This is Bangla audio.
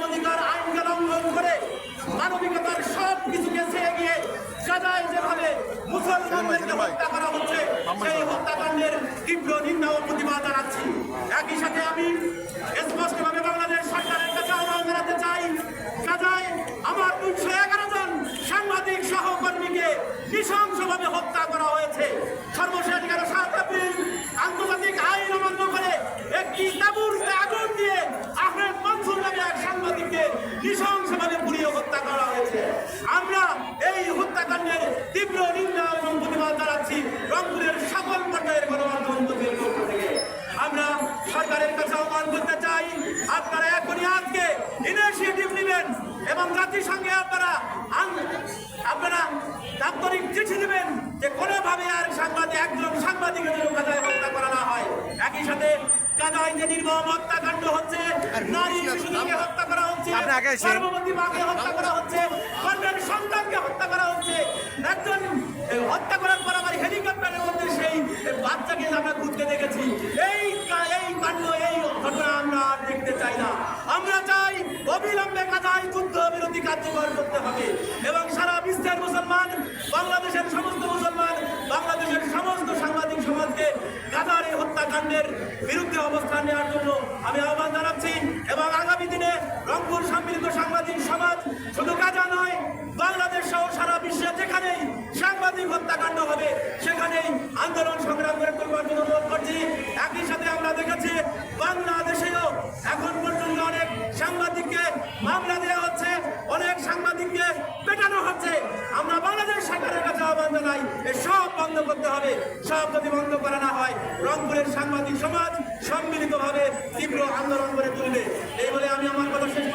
মানবাধিকার আইনকে লঙ্ঘন করে মানবিকতার সব কিছুকে চেয়ে গিয়ে গাজায় যেভাবে মুসলমানদেরকে হত্যা করা হচ্ছে সেই হত্যাকাণ্ডের তীব্র নিন্দা ও প্রতিবাদ জানাচ্ছি। একই সাথে আমি স্পষ্টভাবে বাংলাদেশ সরকারের কাছে আহ্বান জানাতে চাই গাজায় আমার দুইশো এগারো জন সাংবাদিক সহকর্মীকে নৃশংসভাবে হত্যা করা হয়েছে। নৃশংসভাবে পুড়িয়ে হত্যা করা হয়েছে। আমরা এই হত্যাকাণ্ডের তীব্র নিন্দা এবং প্রতিবাদ জানাচ্ছি রংপুরের সকল পর্যায়ের গণমাধ্যম পক্ষ থেকে। আমরা সরকারের কাছে আহ্বান করতে চাই, আপনারা এখনই আজকে ইনিশিয়েটিভ নেবেন এবং জাতিসংঘে আপনারা আপনারা দাপ্তরিক চিঠি দেবেন যে কোনোভাবে আর সাংবাদিক একজন সাংবাদিকের জন্য কাজায় হত্যা করা না হয় একই সাথে যে নির্মম হত্যাকাণ্ড হচ্ছে নারী শিশুদেরকে হত্যা করা হচ্ছে আপনি আগে এসে- গর্ভবতী মাকে হত্যা করা হচ্ছে কন্যার সন্তানকে হত্যা করা হচ্ছে। একজন হত্যা করার পর আবার হেলিকপ্টারের মধ্যে সেই বাচ্চাকে আমরা ঘুরতে দেখেছি এই এই কাণ্ড এই ঘটনা আমরা আর দেখতে চাই না। আমরা চাই অবিলম্বে কাজায় যুদ্ধ বিরোধী কার্যকর করতে হবে এবং সারা বিশ্বের নেওয়ার জন্য আমি আহ্বান জানাচ্ছি এবং আগামী দিনে রংপুর সম্মিলিত সাংবাদিক সমাজ শুধু গাজা নয়, বাংলাদেশ সহ সারা বিশ্বে যেখানেই সাংবাদিক হত্যাকাণ্ড হবে, সেখানেই আন্দোলন সংগ্রাম করে করবার জন্য অনুরোধ করছি। একই সাথে আমরা দেখেছি বাংলাদেশেও এখন পর্যন্ত অনেক সাংবাদিককে মামলা দেওয়া হচ্ছে, অনেক সাংবাদিককে পেটানো হচ্ছে আমরা বাংলাদেশ সরকারের কাছে আহ্বান জানাই এ সব বন্ধ করতে হবে। সব যদি বন্ধ করা না হয়, রংপুরের সাংবাদিক সমাজ সম্মিলিতভাবে তীব্র আন্দোলন করে তুলবে। এই বলে আমি আমার কথা শেষ